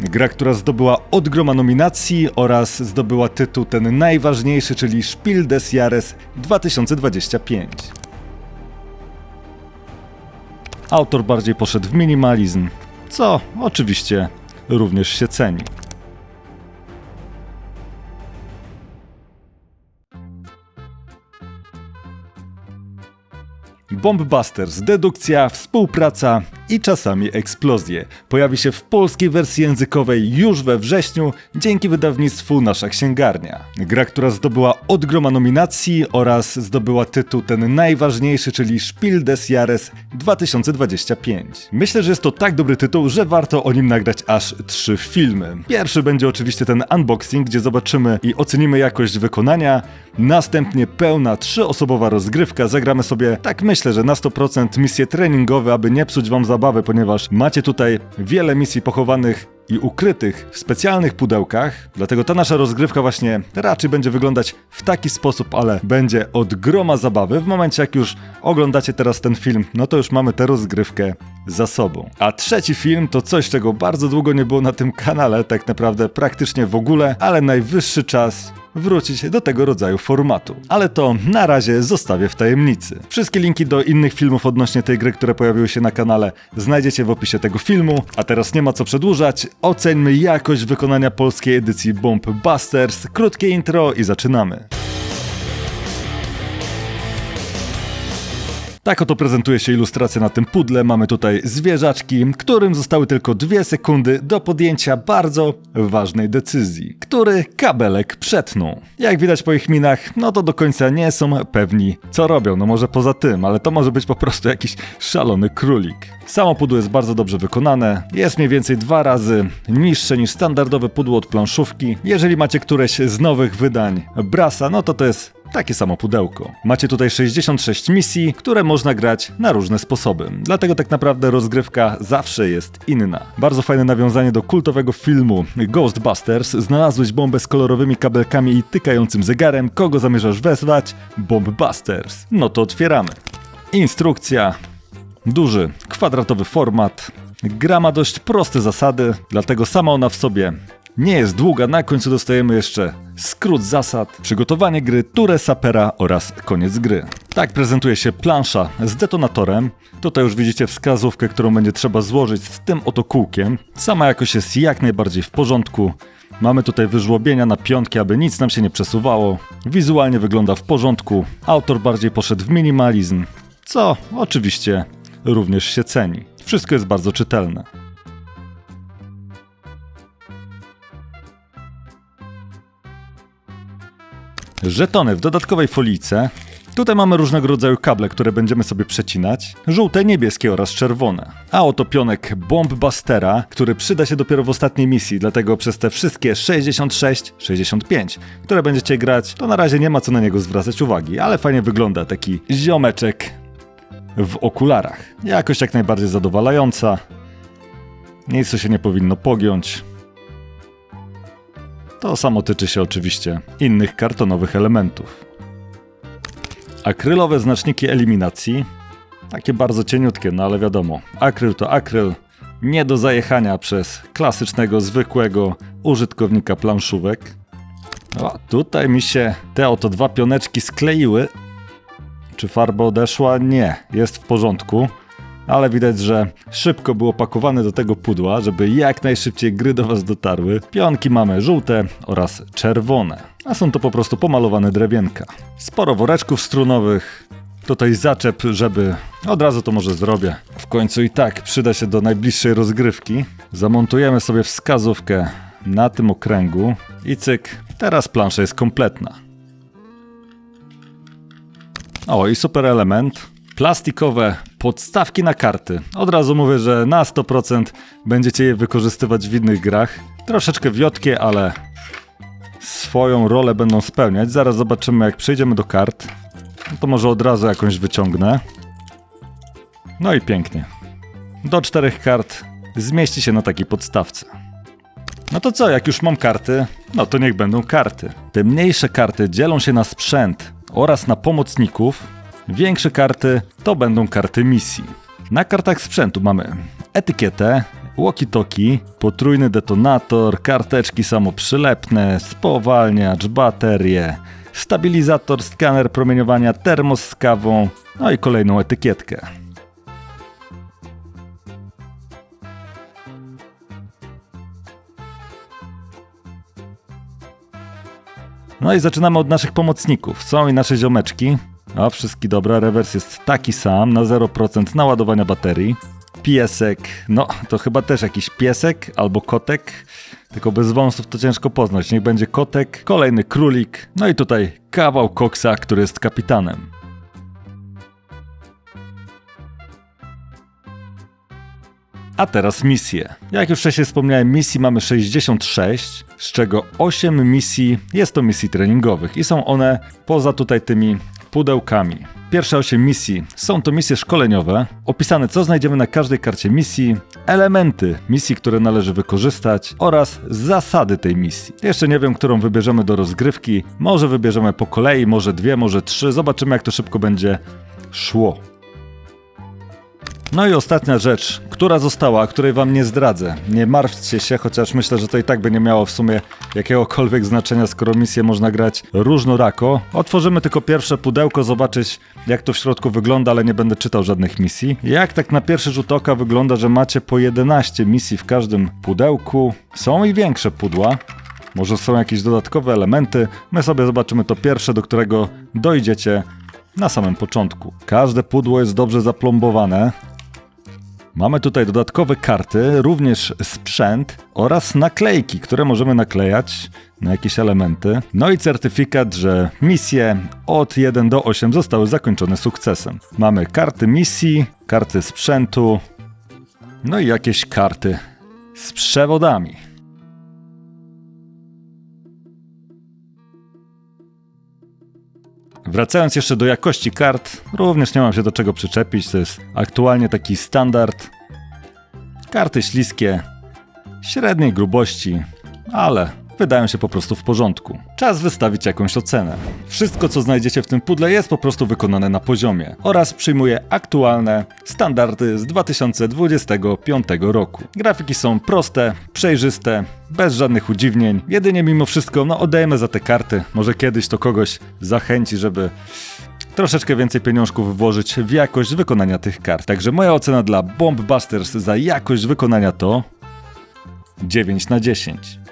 Gra, która zdobyła od groma nominacji oraz zdobyła tytuł ten najważniejszy, czyli Spiel des Jahres 2025. Autor bardziej poszedł w minimalizm, co oczywiście również się ceni. Bombbusters, dedukcja, współpraca i czasami eksplozje. Pojawi się w polskiej wersji językowej już we wrześniu dzięki wydawnictwu Nasza Księgarnia. Gra, która zdobyła od groma nominacji oraz zdobyła tytuł ten najważniejszy, czyli Spiel des Jahres 2025. Myślę, że jest to tak dobry tytuł, że warto o nim nagrać aż trzy filmy. Pierwszy będzie oczywiście ten unboxing, gdzie zobaczymy i ocenimy jakość wykonania. Następnie pełna trzyosobowa rozgrywka. Zagramy sobie, tak myślę, że na 100% misje treningowe, aby nie psuć wam zabawy, ponieważ macie tutaj wiele misji pochowanych i ukrytych w specjalnych pudełkach. Dlatego ta nasza rozgrywka właśnie raczej będzie wyglądać w taki sposób, ale będzie od groma zabawy. W momencie jak już oglądacie teraz ten film, no to już mamy tę rozgrywkę za sobą. A trzeci film to coś, czego bardzo długo nie było na tym kanale, tak naprawdę praktycznie w ogóle, ale najwyższy czas wrócić do tego rodzaju formatu. Ale to na razie zostawię w tajemnicy. Wszystkie linki do innych filmów odnośnie tej gry, które pojawiły się na kanale, znajdziecie w opisie tego filmu. A teraz nie ma co przedłużać. Oceńmy jakość wykonania polskiej edycji Bomb Busters. Krótkie intro i zaczynamy. Tak oto prezentuje się ilustracja na tym pudle. Mamy tutaj zwierzaczki, którym zostały tylko dwie sekundy do podjęcia bardzo ważnej decyzji. Który kabelek przetną? Jak widać po ich minach, no to do końca nie są pewni, co robią. No może poza tym, ale to może być po prostu jakiś szalony królik. Samo pudło jest bardzo dobrze wykonane, jest mniej więcej dwa razy niższe niż standardowe pudło od planszówki. Jeżeli macie któreś z nowych wydań Brasa, no to to jest takie samo pudełko. Macie tutaj 66 misji, które można grać na różne sposoby. Dlatego tak naprawdę rozgrywka zawsze jest inna. Bardzo fajne nawiązanie do kultowego filmu Ghostbusters. Znalazłeś bombę z kolorowymi kabelkami i tykającym zegarem. Kogo zamierzasz wezwać? Bombbusters. No to otwieramy. Instrukcja. Duży, kwadratowy format. Gra ma dość proste zasady, dlatego sama ona w sobie nie jest długa. Na końcu dostajemy jeszcze skrót zasad, przygotowanie gry, turę sapera oraz koniec gry. Tak prezentuje się plansza z detonatorem. Tutaj już widzicie wskazówkę, którą będzie trzeba złożyć z tym oto kółkiem. Sama jakość jest jak najbardziej w porządku. Mamy tutaj wyżłobienia na piątki, aby nic nam się nie przesuwało. Wizualnie wygląda w porządku. Autor bardziej poszedł w minimalizm, co oczywiście również się ceni. Wszystko jest bardzo czytelne. Żetony w dodatkowej folice. Tutaj mamy różnego rodzaju kable, które będziemy sobie przecinać. Żółte, niebieskie oraz czerwone. A oto pionek Bombbustera, który przyda się dopiero w ostatniej misji, dlatego przez te wszystkie 66, 65, które będziecie grać, to na razie nie ma co na niego zwracać uwagi, ale fajnie wygląda taki ziomeczek w okularach. Jakość jak najbardziej zadowalająca. Nic co się nie powinno pogiąć. To samo tyczy się oczywiście innych kartonowych elementów. Akrylowe znaczniki eliminacji. Takie bardzo cieniutkie, no ale wiadomo, akryl to akryl. Nie do zajechania przez klasycznego, zwykłego użytkownika planszówek. O, tutaj mi się te oto dwa pioneczki skleiły. Czy farba odeszła? Nie, jest w porządku ale widać, że szybko było pakowane do tego pudła, żeby jak najszybciej gry do Was dotarły. Pionki mamy żółte oraz czerwone, a są to po prostu pomalowane drewienka. Sporo woreczków strunowych, tutaj zaczep, żeby od razu to może zrobię. W końcu i tak przyda się do najbliższej rozgrywki. Zamontujemy sobie wskazówkę na tym okręgu i cyk, teraz plansza jest kompletna. O, i super element. Plastikowe podstawki na karty. Od razu mówię, że na 100% będziecie je wykorzystywać w innych grach. Troszeczkę wiotkie, ale swoją rolę będą spełniać. Zaraz zobaczymy, jak przejdziemy do kart. No to może od razu jakąś wyciągnę. No i pięknie. Do czterech kart zmieści się na takiej podstawce. No to co, jak już mam karty, no to niech będą karty. Te mniejsze karty dzielą się na sprzęt oraz na pomocników, Większe karty to będą karty misji. Na kartach sprzętu mamy etykietę, walkie-talkie, potrójny detonator, karteczki samoprzylepne, spowalniacz, baterie, stabilizator, skaner promieniowania, termos z kawą, no i kolejną etykietkę. No i zaczynamy od naszych pomocników. Są i nasze ziomeczki. A wszystkie dobra, rewers jest taki sam, na 0% naładowania baterii. Piesek, no to chyba też jakiś piesek albo kotek, tylko bez wąsów to ciężko poznać. Niech będzie kotek, kolejny królik, no i tutaj kawał koksa, który jest kapitanem. A teraz misje. Jak już wcześniej wspomniałem, misji mamy 66, z czego 8 misji jest to misji treningowych i są one poza tutaj tymi pudełkami. Pierwsze 8 misji są to misje szkoleniowe, opisane co znajdziemy na każdej karcie misji, elementy misji, które należy wykorzystać oraz zasady tej misji. Jeszcze nie wiem, którą wybierzemy do rozgrywki, może wybierzemy po kolei, może dwie, może trzy, zobaczymy jak to szybko będzie szło. No i ostatnia rzecz, która została, a której wam nie zdradzę. Nie martwcie się, chociaż myślę, że to i tak by nie miało w sumie jakiegokolwiek znaczenia, skoro misję można grać różnorako. Otworzymy tylko pierwsze pudełko, zobaczyć jak to w środku wygląda, ale nie będę czytał żadnych misji. Jak tak na pierwszy rzut oka wygląda, że macie po 11 misji w każdym pudełku. Są i większe pudła. Może są jakieś dodatkowe elementy. My sobie zobaczymy to pierwsze, do którego dojdziecie na samym początku. Każde pudło jest dobrze zaplombowane. Mamy tutaj dodatkowe karty, również sprzęt oraz naklejki, które możemy naklejać na jakieś elementy. No i certyfikat, że misje od 1 do 8 zostały zakończone sukcesem. Mamy karty misji, karty sprzętu, no i jakieś karty z przewodami. Wracając jeszcze do jakości kart, również nie mam się do czego przyczepić, to jest aktualnie taki standard. Karty śliskie, średniej grubości, ale wydają się po prostu w porządku. Czas wystawić jakąś ocenę. Wszystko, co znajdziecie w tym pudle, jest po prostu wykonane na poziomie oraz przyjmuje aktualne standardy z 2025 roku. Grafiki są proste, przejrzyste, bez żadnych udziwnień. Jedynie mimo wszystko, no odejmę za te karty. Może kiedyś to kogoś zachęci, żeby troszeczkę więcej pieniążków włożyć w jakość wykonania tych kart. Także moja ocena dla Bomb Busters za jakość wykonania to 9 na 10.